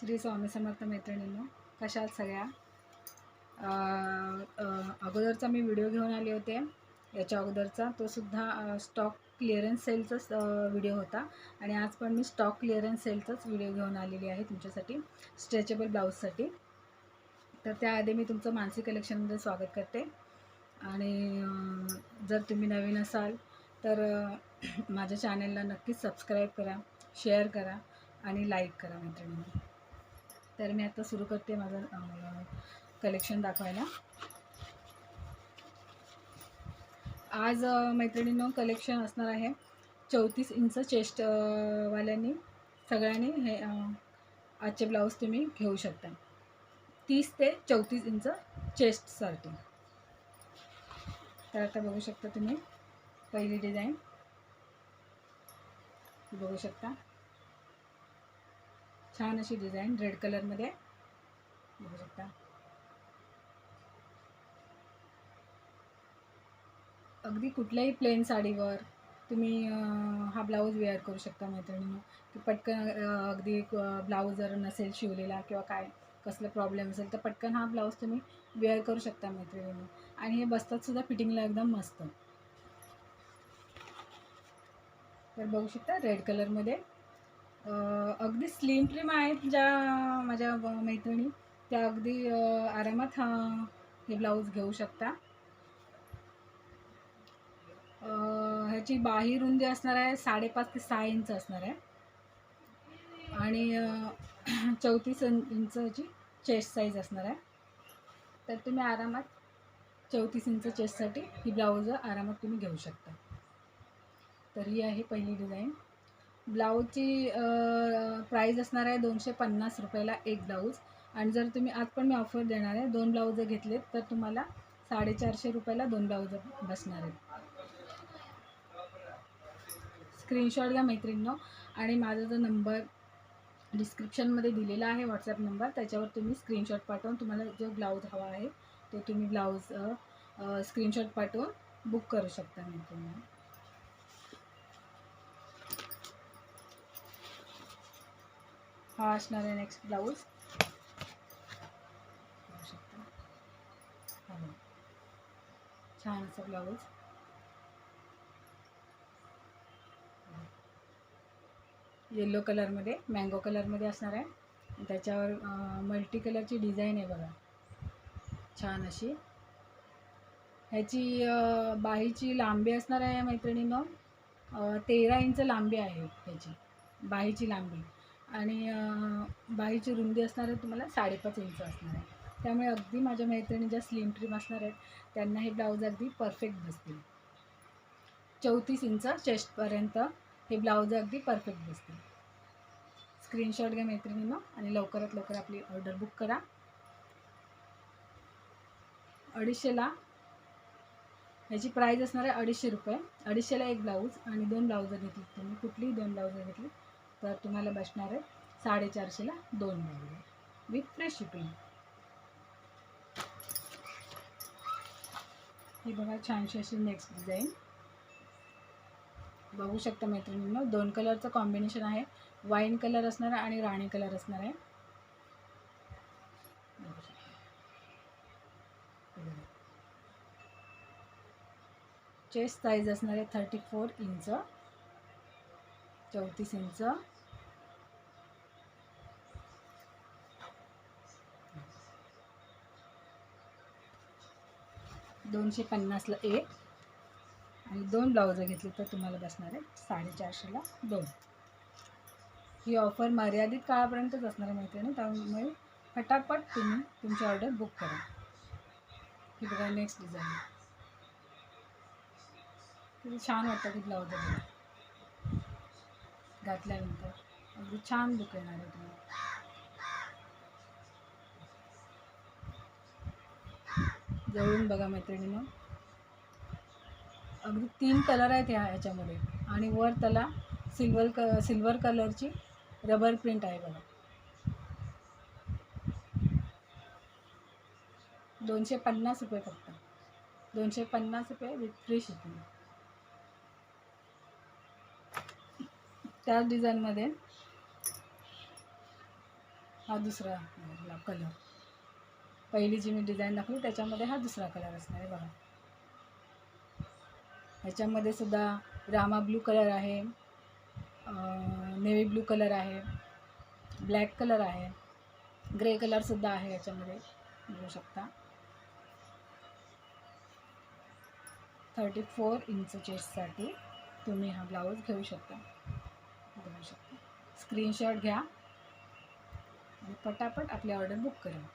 श्री स्वामी समर्थ मैत्रिणींनो कशा सगळ्या? अगोदरचा मी व्हिडिओ घेऊन आले होते. याच्या अगोदरचा तो सुद्धा स्टॉक क्लिअरन्स सेलचाच व्हिडिओ होता. आणि आज पण मी स्टॉक क्लिअरन्स सेलचाच व्हिडिओ घेऊन आलेली आहे तुमच्यासाठी स्ट्रेचेबल ब्लाऊजसाठी तर त्याआधी मी तुमचं मानसी कलेक्शनमध्ये स्वागत करते. आणि जर तुम्ही नवीन असाल तर माझ्या चॅनलला नक्कीच सबस्क्राईब करा शेअर करा आणि लाईक करा मैत्रिणींनी. तर मी आता सुरू करते माझं कलेक्शन दाखवायला. आज मैत्रिणीनं मैत्रिणींनो कलेक्शन असणार आहे चौतीस इंच चेस्ट वाल्यांनी सगळ्यांनी हे आजचे ब्लाऊज तुम्ही घेऊ शकता. तीस ते चौतीस इंच चेस्टसाठी तर आता बघू शकता तुम्ही पहिली डिझाईन बघू शकता. छान अशी डिझाईन रेड कलरमध्ये बघू शकता. अगदी कुठल्याही प्लेन साडीवर तुम्ही हा ब्लाऊज वेअर करू शकता मैत्रिणीनं. की पटकन अगदी ब्लाऊज जर नसेल शिवलेला किंवा काय कसलं प्रॉब्लेम असेल तर पटकन हा ब्लाऊज तुम्ही वेअर करू शकता मैत्रिणीनं. आणि हे बसतातसुद्धा फिटिंगला एकदम मस्त. तर बघू शकता रेड कलरमध्ये अगदी स्लिम ट्रिम आहेत ज्या माझ्या मैत्रिणी. त्या अगदी आरामात हा हे ब्लाऊज घेऊ शकता. ह्याची बाही रुंदी असणार आहे साडेपाच ते सहा इंच असणार आहे. आणि चौतीस इं- इंच ह्याची चेस्ट साईज असणार आहे. तर तुम्ही आरामात चौतीस इंच चेस्टसाठी ही ब्लाऊज आरामात तुम्ही घेऊ शकता. तर ही आहे पहिली डिझाईन ब्लाऊजची प्राईज असणार आहे दोनशे पन्नास रुपयाला एक ब्लाऊज. आणि जर तुम्ही आज पण मी ऑफर देणार आहे दोन ब्लाऊज घेतलेत तर तुम्हाला साडेचारशे रुपयाला दोन ब्लाऊज बसणार आहेत. स्क्रीनशॉट घ्या मैत्रिणींनो. आणि माझा जो नंबर डिस्क्रिप्शनमध्ये दिलेला आहे व्हॉट्सअप नंबर त्याच्यावर तुम्ही स्क्रीनशॉट पाठवून तुम्हाला जो ब्लाऊज हवा आहे तो तुम्ही ब्लाऊज स्क्रीनशॉट पाठवून बुक करू शकता मैत्रिणींना हा असणार आहे नेक्स्ट ब्लाऊज छान असा ब्लाऊज येलो कलरमध्ये मँगो कलरमध्ये असणार आहे. त्याच्यावर मल्टी कलरची डिझाईन आहे बघा. छान अशी. ह्याची बाहीची लांबी असणार आहे मैत्रिणीनं? तेरा इंच लांबी आहे ह्याची. बाहीची लांबी. आणि बाईची बाहीची रुंदी असणार आहे तुम्हाला साडेपाच इंच असणार आहे. त्यामुळे अगदी माझ्या मैत्रिणी ज्या स्लिम ट्रीम असणार आहेत त्यांना हे ब्लाऊज अगदी परफेक्ट बसतील चौतीस इंच चेस्टपर्यंत हे ब्लाऊज अगदी परफेक्ट बसतील स्क्रीनशॉट घ्या मैत्रिणीनं आणि लवकरात लवकर आपली ऑर्डर बुक करा. अडीचशेला ह्याची प्राईज असणार आहे अडीचशे रुपये. अडीचशेला एक ब्लाऊज आणि दोन ब्लाऊजं घेतली तुम्ही. कुठलीही दोन ब्लाऊजं घेतली तर तुम्हाला बसणार आहे साडेचारशेला दोन मिळेल विथ फ्रेश शिपिंग ही बघा छानशी अशी नेक्स्ट डिझाईन बघू शकता मैत्रिणींनो दोन कलरचं कॉम्बिनेशन आहे. वाईन कलर असणार आहे आणि राणी कलर असणार आहे. चेस्ट साईज असणार आहे थर्टी फोर इंच चौतीस इंच. दोनशे पन्नासला एक. आणि दोन ब्लाऊजं घेतली तर तुम्हाला बसणार आहे साडेचारशेला दोन. ही ऑफर मर्यादित काळापर्यंतच असणार आहे ना? त्यामुळे फटाफट तुम्ही तुमची ऑर्डर बुक करा. ही बघा नेक्स्ट डिझाईन छान वाटतं ती ब्लाऊज घातल्यानंतर. अगदी छान लुक येणार आहे तुम्हाला. जवळून बघा मैत्रिणीनं. अगदी तीन कलर आहेत ह्या ह्याच्यामध्ये आणि वर त्याला सिल्वर क सिल्वर कलरची रबर प्रिंट आहे बघा. दोनशे पन्नास रुपये फक्त. दोनशे पन्नास रुपये विथ फ्री शिपिंग त्याच डिझाईनमध्ये हा दुसरा कलर पहिली जी मी डिझाईन दाखवली त्याच्यामध्ये हा दुसरा कलर असणार आहे बघा. ह्याच्यामध्ये सुद्धा रामा ब्लू कलर आहे नेव्ही ब्लू कलर आहे ब्लॅक कलर आहे ग्रे कलरसुद्धा आहे याच्यामध्ये बघू शकता. थर्टी फोर इंच चेस्टसाठी तुम्ही हा ब्लाऊज घेऊ शकता. घेऊ शकता. स्क्रीनशॉट घ्या. आणि पटापट आपली ऑर्डर बुक करा.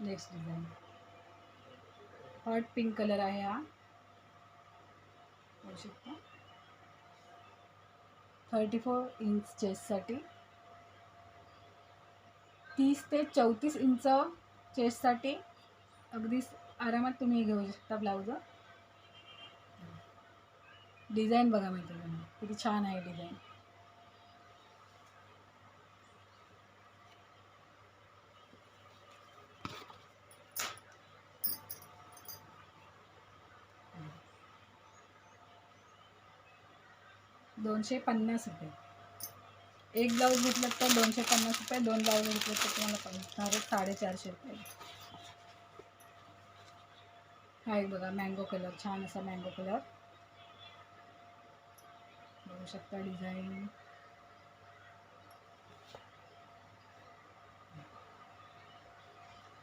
Next design hot pink colour आहे हा. करू शकता. थर्टी फोर इंच चेस्टसाठी तीस ते चौतीस इंच चेस्टसाठी अगदी आरामात तुम्ही घेऊ शकता ब्लाऊज डिझाईन बघा माहिती तुम्ही किती छान आहे डिझाईन दोनशे पन्नास रुपये. एक ब्लाऊज घेतलं तर दोनशे पन्नास रुपये दोन ब्लाऊज घेतलं तर तुम्हाला पन्नास साडेचारशे रुपये. हा एक बघा मँगो कलर छान असा मँगो कलर बघू शकता डिझाईन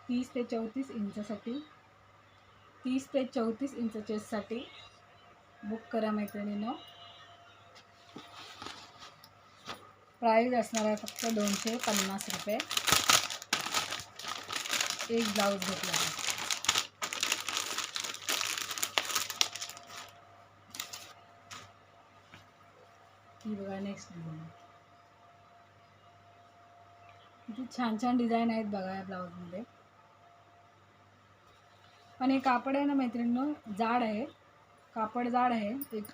तीस ते चौतीस इंचसाठी तीस ते चौतीस इंच बुक करा मैत्रिणीनं. प्राईज असणार आहे फक्त दोनशे पन्नास रुपये. एक ब्लाऊज घेतला आहे. ही बघा नेक्स्ट डिझाईन किती छान छान डिझाईन आहेत बघा या ब्लाऊजमध्ये. पण हे कापड आहे ना मैत्रिणीनं? जाड आहे. कापड जाड आहे. एक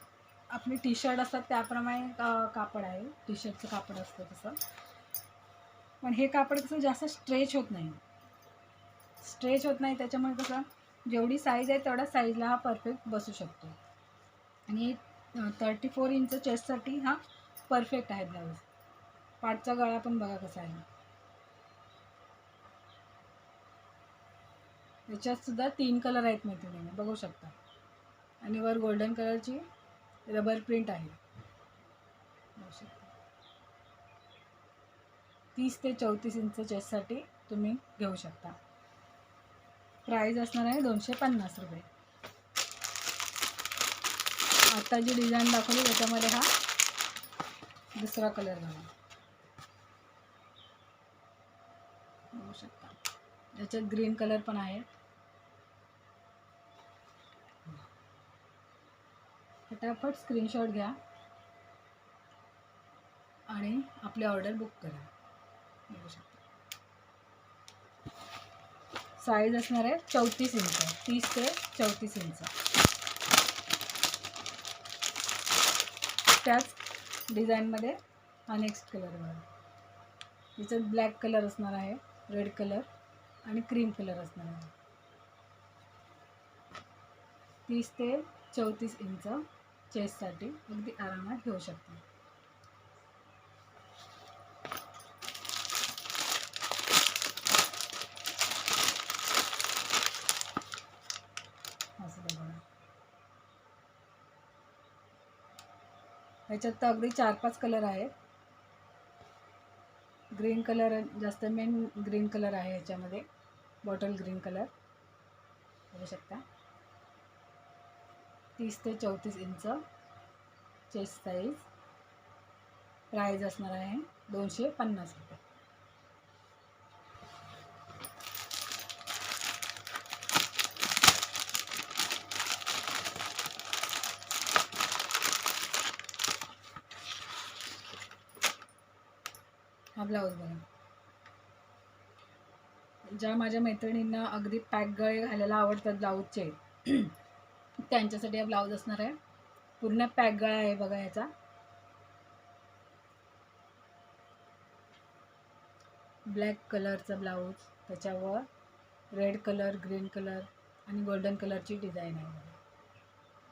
आपले टी शर्ट असतात त्याप्रमाणे का कापड आहे. टी शर्टचं कापड असतं तसं. पण हे कापड कसं जास्त स्ट्रेच होत नाही. स्ट्रेच होत नाही त्याच्यामुळे कसं जेवढी साईज आहे तेवढ्या साईजला हा परफेक्ट बसू शकतो. आणि थर्टी फोर इंच चेस्टसाठी हा परफेक्ट आहे ब्लाऊज पाठचा गळा पण बघा कसा आहे. याच्यात सुद्धा तीन कलर आहेत मैत्रिणीने बघू शकता. आणि वर गोल्डन कलरची रबर प्रिंट आहे. तीस ते चौतीस इंच चेससाठी तुम्ही घेऊ शकता. प्राईज असणार आहे दोनशे पन्नास रुपये. आता जी डिझाईन दाखवली त्याच्यामध्ये हा दुसरा कलर झाला बघू शकता. याच्यात ग्रीन कलर पण आहे फटाफट स्क्रीनशॉट घ्या आणि आपली ऑर्डर बुक करा. बघू शकता. साईज असणार आहे चौतीस इंच तीस ते चौतीस इंच. त्याच डिझाईनमध्ये हा नेक्स्ट कलर बघा. याच्यात ब्लॅक कलर असणार आहे रेड कलर आणि क्रीम कलर असणार आहे. तीस ते चौतीस इंच. चेससाठी अगदी आरामात घेऊ शकता. असं ह्याच्यात तर अगदी चार पाच कलर आहेत. ग्रीन कलर जास्त मेन ग्रीन कलर आहे ह्याच्यामध्ये. Bottle green colour. बघू शकता. तीस ते चौतीस इंच चेस्ट साईज प्राईज असणार आहे दोनशे पन्नास रुपये. हा ब्लाऊज बघा. ज्या माझ्या मैत्रिणींना अगदी पॅक गळे घालायला आवडतात ब्लाऊजचे त्यांच्यासाठी हा ब्लाऊज असणार आहे. पूर्ण पॅक गळा आहे बघा याचा. ब्लॅक कलरचा ब्लाऊज त्याच्यावर रेड कलर ग्रीन कलर आणि गोल्डन कलरची डिझाईन आहे बघा.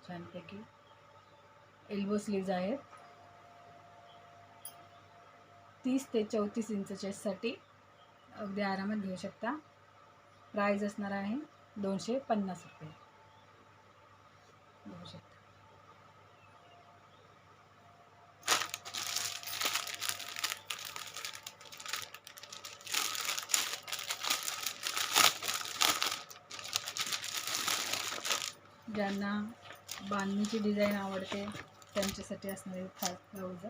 छानपैकी. एल्बो स्लीव्ज आहेत. तीस ते चौतीस इंच चेससाठी अगदी आरामात घेऊ शकता. प्राईज असणार आहे दोनशे पन्नास रुपये. बघू शकता ज्यांना बांधणीची डिझाईन आवडते त्यांच्यासाठी असणारे फाय ब्लाऊज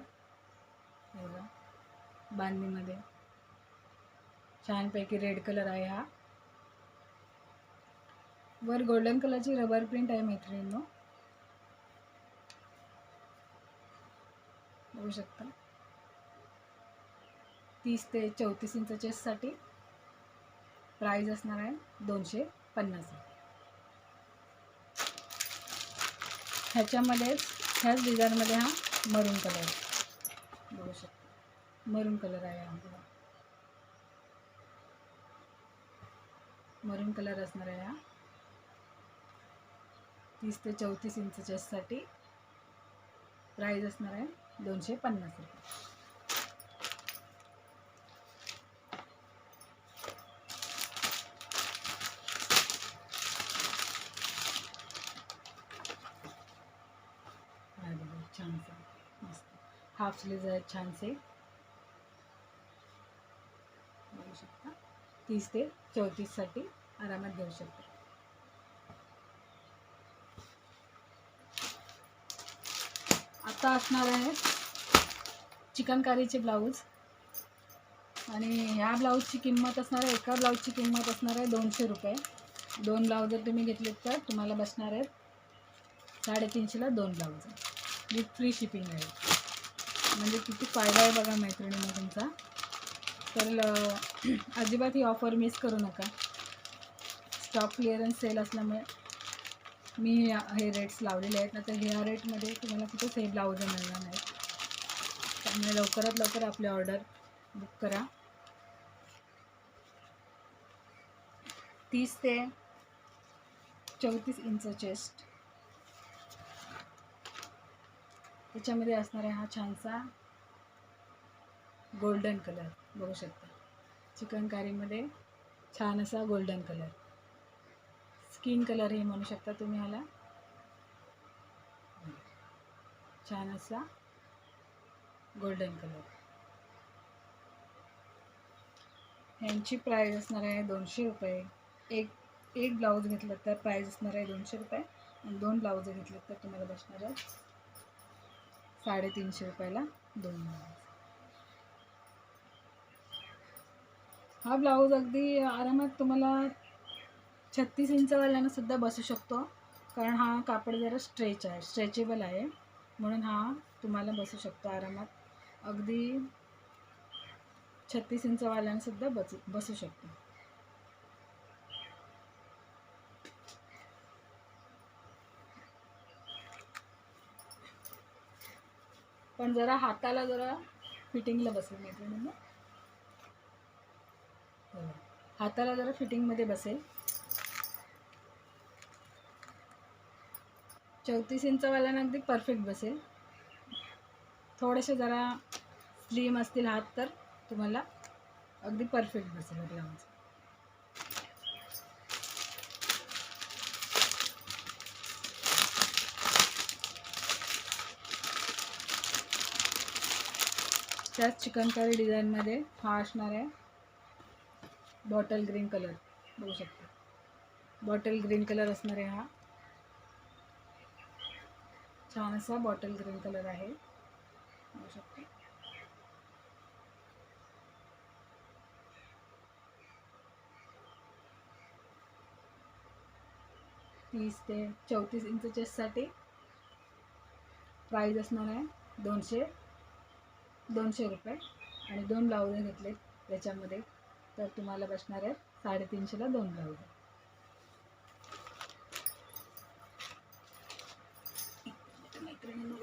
बघा बांधणीमध्ये. छानपैकी रेड कलर आहे हा. वर गोल्डन कलरची रबर प्रिंट आहे मैत्रिणींनो. करू शकता. तीस ते चौतीस इंच चेस्टसाठी प्राईज असणार आहे दोनशे पन्नास. ह्याच्यामध्येच ह्याच डिझाईनमध्ये हा मरून कलर बघू शकता. मरून कलर आहे हा. मरून कलर असणार आहे हा. तीस ते चौतीस इंच चेस्टसाठी प्राईज असणार आहे दोनशे पन्नास रुपये. मस्त. हाफ स्लीव्ज आहेत छानसे. घेऊ शकता. तीस ते चौतीससाठी आरामात घेऊ शकता. आता असणार आहे चिकनकारीचे ब्लाऊज. आणि ह्या ब्लाऊजची किंमत असणार आहे एका ब्लाऊजची किंमत असणार आहे दोनशे रुपये. दोन ब्लाऊज जर तुम्ही घेतलेत तर तुम्हाला बसणार आहेत साडेतीनशेला दोन ब्लाऊज. विथ फ्री शिपिंग आहे. म्हणजे किती फायदा आहे बघा मैत्रिणींना तुमचा. तर अजिबात ही ऑफर मिस करू नका. स्टॉक क्लिअरन्स सेल असल्यामुळे मी हे रेट्स लावलेले आहेत. ना तर ह्या रेटमध्ये तुम्हाला कुठेच हे ब्लाऊज मिळणार नाहीत. त्यामुळे लवकरात लवकर आपली ऑर्डर बुक करा. तीस ते चौतीस इंच चेस्ट त्याच्यामध्ये असणारा हा छानसा गोल्डन कलर बघू शकता. चिकनकारीमध्ये छान असा गोल्डन कलर स्किन कलर हे म्हणू शकता तुम्ही ह्याला. छान असा गोल्डन कलर ह्यांची प्राईज असणार आहे दोनशे रुपये. एक एक ब्लाऊज घेतलं तर प्राईज असणार आहे दोनशे रुपये आणि दोन ब्लाऊज घेतलं तर तुम्हाला बसणार आहे साडेतीनशे रुपयाला दोन ब्लाऊज हा ब्लाऊज अगदी आरामात तुम्हाला छत्तीस इंचवाल्यानं सुद्धा बसू शकतो कारण हा कापड जरा स्ट्रेच आहे स्ट्रेचेबल आहे. म्हणून हा तुम्हाला बसू शकतो आरामात. अगदी छत्तीस इंचवाल्यांसुद्धा बसू बसू शकतो. पण जरा हाताला जरा फिटिंगला बसेल मैत्रिणींना. हाताला जरा फिटिंगमध्ये बसेल. चौतीस इंचवाल्यानं अगदी परफेक्ट बसेल. थोडेसे जरा स्लिम असतील हात तर तुम्हाला अगदी परफेक्ट बसेल ब्लाऊज त्याच चिकनकारी डिझाईनमध्ये हा असणार आहे बॉटल ग्रीन कलर बघू शकता. बॉटल ग्रीन कलर असणार आहे हा. छान असा बॉटल ग्रीन कलर आहे. बघू शकता. तीस ते चौतीस इंच चेस्टसाठी प्राईज असणार आहे दोनशे दोनशे रुपये आणि दोन ब्लाऊज घेतले त्याच्यामध्ये. तर तुम्हाला बसणार आहे साडेतीनशेला दोन ब्लाऊज मैत्रिणींनो,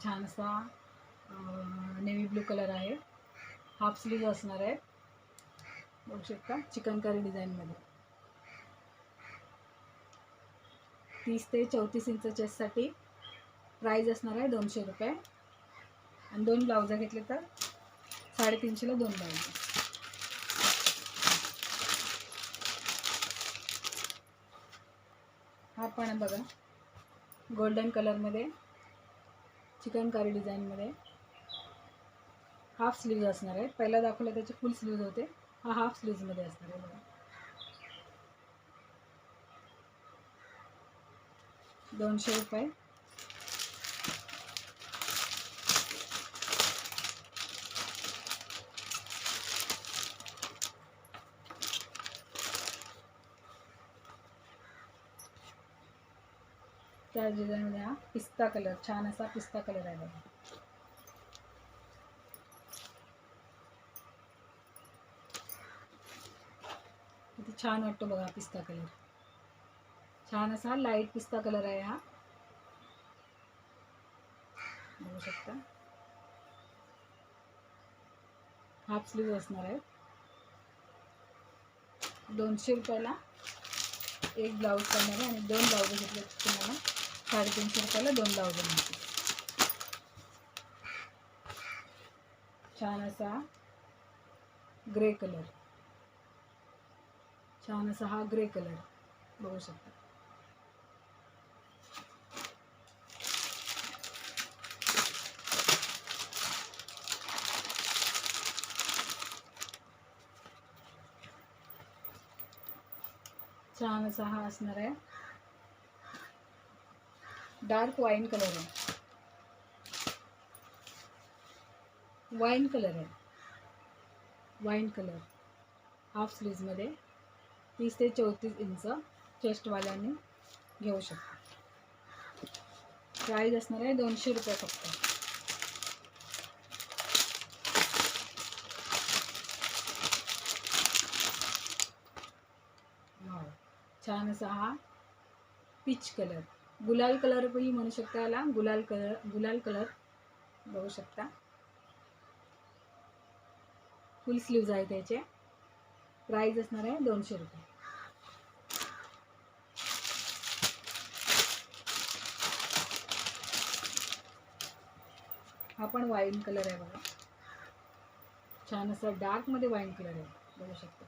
छानसा नेव्ही ब्लू कलर आहे. हाफ स्लीव असणार आहे. बघू शकता चिकनकारी डिझाईनमध्ये तीस ते चौतीस इंच चेससाठी प्राईज असणार आहे दोनशे रुपये. आणि दोन ब्लाउजं घेतले तर साडेतीनशेला दोन ब्लाउज हा पण बघा गोल्डन कलरमध्ये चिकनकारी डिझाईनमध्ये हाफ स्लीव्ज असणार आहे पहिला दाखवला त्याचे फुल स्लीव्ज होते. हा हाफ स्लीव्जमध्ये असणार आहे बघा. दोनशे रुपये. त्या डिझाईनमध्ये हा पिस्ता कलर छान असा पिस्ता कलर आहे बघा. किती छान वाटतो बघा पिस्ता कलर. छान असा लाइट पिस्ता कलर आहे हा. बघू शकता. हाफ स्लीव असणार आहे. दोनशे रुपयाला एक ब्लाऊज करणार आहे आणि दोन ब्लाऊज घेतले तुम्हाला. साडेतीनशे रुपयाला दोन ब्लाऊज मिळतील छान असा ग्रे कलर. छान असा हा ग्रे कलर. बघू शकता. छान असा हा असणार आहे. डार्क वाईन कलर आहे. वाईन कलर आहे. Wine colour. हाफ स्लीजमध्ये तीस ते चौतीस इंच चेस्टवाल्याने घेऊ शकता. प्राईज असणार आहे दोनशे रुपये फक्त. छान असा हा पीच कलर. गुलाल कलर पण म्हणू शकता याला. गुलाल कलर गुलाल कलर बघू शकता. फुल स्लीव्ज आहे त्याचे प्राईज असणार आहे दोनशे रुपये. हा पण वाईन कलर आहे बघा. छान असा डार्कमध्ये वाईन कलर आहे. बघू शकता.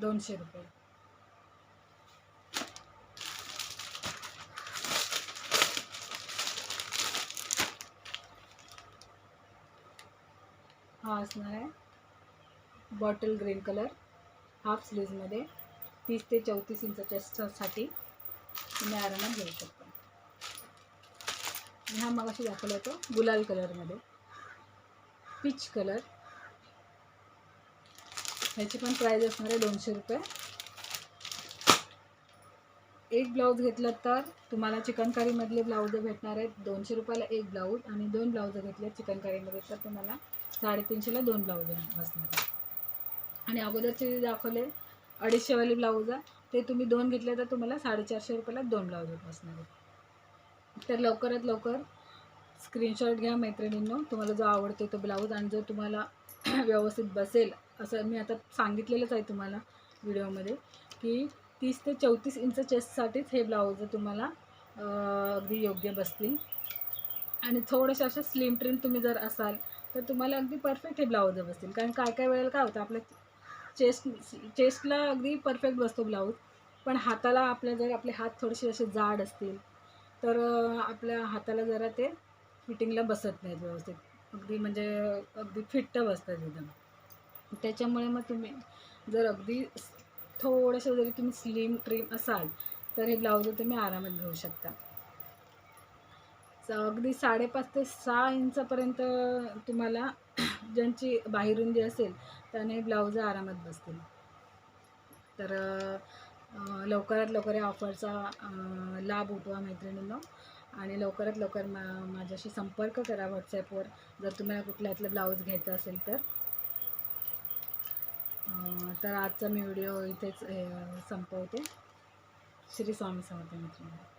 दोनशे रुपये. हा असणार आहे. बॉटल ग्रीन कलर हाफ स्लीजमध्ये तीस ते चौतीस इंच तुम्ही आरामात घेऊ शकता. आणि हा मगाशी दाखवला होतो गुलाल कलरमध्ये पीच कलर ह्याची पण प्राईज असणार आहे दोनशे रुपये. एक ब्लाऊज घेतलं तर तुम्हाला चिकनकारीमधले ब्लाऊज भेटणार आहेत दोनशे रुपयाला एक ब्लाऊज आणि दोन ब्लाऊज घेतले चिकनकारीमध्ये तर तुम्हाला साडेतीनशेला दोन ब्लाऊज बसणार आहेत. आणि अगोदरचे जे दाखवले अडीचशेवाले ब्लाऊज आहे ते तुम्ही दोन घेतले तर तुम्हाला साडेचारशे रुपयाला दोन ब्लाऊज बसणार आहेत. तर लवकरात लवकर स्क्रीनशॉट घ्या मैत्रिणींनो तुम्हाला जो आवडतो तो ब्लाऊज आणि जो तुम्हाला व्यवस्थित बसेल असं मी आता सांगितलेलंच आहे तुम्हाला व्हिडिओमध्ये की तीस ते चौतीस इंच चेस्टसाठीच हे ब्लाऊज तुम्हाला अगदी योग्य बसतील. आणि थोडेसे असं स्लिम ट्रिम तुम्ही जर असाल तर तुम्हाला अगदी परफेक्ट हे ब्लाऊज बसतील. कारण काय काय वेळेला काय होतं आपल्या चेस्ट चेस्टला अगदी परफेक्ट बसतो ब्लाऊज. पण हाताला आपल्या जर आपले हात थोडेसे असे जाड असतील तर आपल्या हाताला जरा ते फिटिंगला बसत नाहीत व्यवस्थित. अगदी म्हणजे अगदी फिट्ट बसतात एकदम. त्याच्यामुळे मग तुम्ही जर अगदी थोडंसं जरी तुम्ही स्लिम ट्रिम असाल तर हे ब्लाऊज तुम्ही आरामात घेऊ शकता. अगदी साडेपाच ते सहा इंचापर्यंत तुम्हाला ज्यांची बाहेरुंदी असेल त्याने ब्लाऊज आरामात बसतील. तर लवकरात लवकर या ऑफरचा लाभ उठवा मैत्रिणींनो. आणि लवकरात लवकर मा माझ्याशी संपर्क करा व्हॉट्सॲपवर जर तुम्हाला कुठल्या ब्लाऊज घ्यायचं असेल तर. तर आजचा मी व्हिडिओ इथेच संपवते. श्री स्वामी समर्थ मित्रांनो.